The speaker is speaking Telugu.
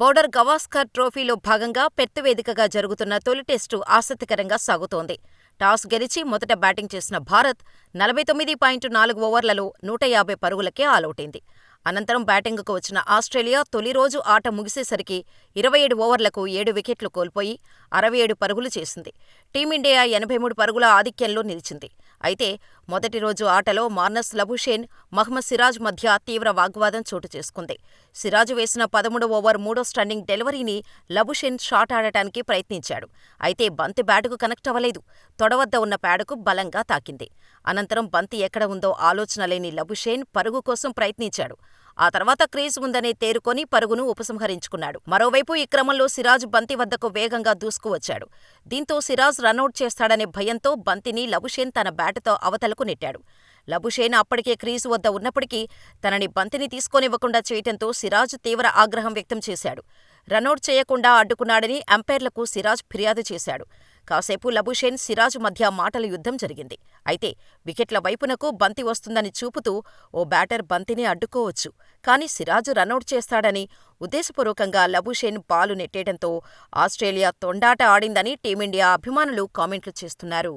బోర్డర్ గవాస్కర్ ట్రోఫీలో భాగంగా పెర్త్ వేదికగా జరుగుతున్న తొలి టెస్టు ఆసక్తికరంగా సాగుతోంది. టాస్ గెలిచి మొదట బ్యాటింగ్ చేసిన భారత్ నలభై తొమ్మిది పాయింట్ నాలుగు ఓవర్లలో నూట యాభై పరుగులకే ఆలౌటైంది. అనంతరం బ్యాటింగుకు వచ్చిన ఆస్ట్రేలియా తొలి రోజు ఆట ముగిసేసరికి ఇరవై ఏడు ఓవర్లకు ఏడు వికెట్లు కోల్పోయి అరవై ఏడు పరుగులు చేసింది. టీమిండియా ఎనభై మూడు పరుగుల ఆధిక్యంలో నిలిచింది. అయితే మొదటి రోజు ఆటలో మార్నస్ లబుషేన్, మహ్మద్ సిరాజ్ మధ్య తీవ్ర వాగ్వాదం చోటు చేసుకుంది. సిరాజ్ వేసిన పదమూడు ఓవర్ మూడో స్టన్నింగ్ డెలివరీని లబుషేన్ షాట్ ఆడటానికి ప్రయత్నించాడు. అయితే బంతి బ్యాటుకు కనెక్ట్ అవ్వలేదు. తొడవద్ద ఉన్న ప్యాడుకు బలంగా తాకింది. అనంతరం బంతి ఎక్కడ ఉందో ఆలోచన లేని లబుషేన్ పరుగు కోసం ప్రయత్నించాడు. ఆ తర్వాత క్రీజ్ ఉందనే తేరుకొని పరుగును ఉపసంహరించుకున్నాడు. మరోవైపు ఈ క్రమంలో సిరాజ్ బంతి వద్దకు వేగంగా దూసుకువచ్చాడు. దీంతో సిరాజ్ రనౌట్ చేస్తాడనే భయంతో బంతిని లబుషేన్ తన బ్యాటుతో అవతలకు నెట్టాడు. లబుషేన్ అప్పటికే క్రీజు వద్ద ఉన్నప్పటికీ తనని బంతిని తీసుకోనివ్వకుండా చేయటంతో సిరాజ్ తీవ్ర ఆగ్రహం వ్యక్తం చేశాడు. రనౌట్ చేయకుండా అడ్డుకున్నాడని అంపైర్లకు సిరాజ్ ఫిర్యాదు చేశాడు. కాసేపు లబుషేన్, సిరాజ్ మధ్య మాటల యుద్ధం జరిగింది. అయితే వికెట్ల వైపునకు బంతి వస్తుందని చూపుతూ ఓ బ్యాటర్ బంతిని అడ్డుకోవచ్చు, కానీ సిరాజ్ రనౌట్ చేస్తాడని ఉద్దేశపూర్వకంగా లబుషేన్ బాలు నెట్టేయడంతో ఆస్ట్రేలియా తొండాట ఆడిందని టీమిండియా అభిమానులు కామెంట్లు చేస్తున్నారు.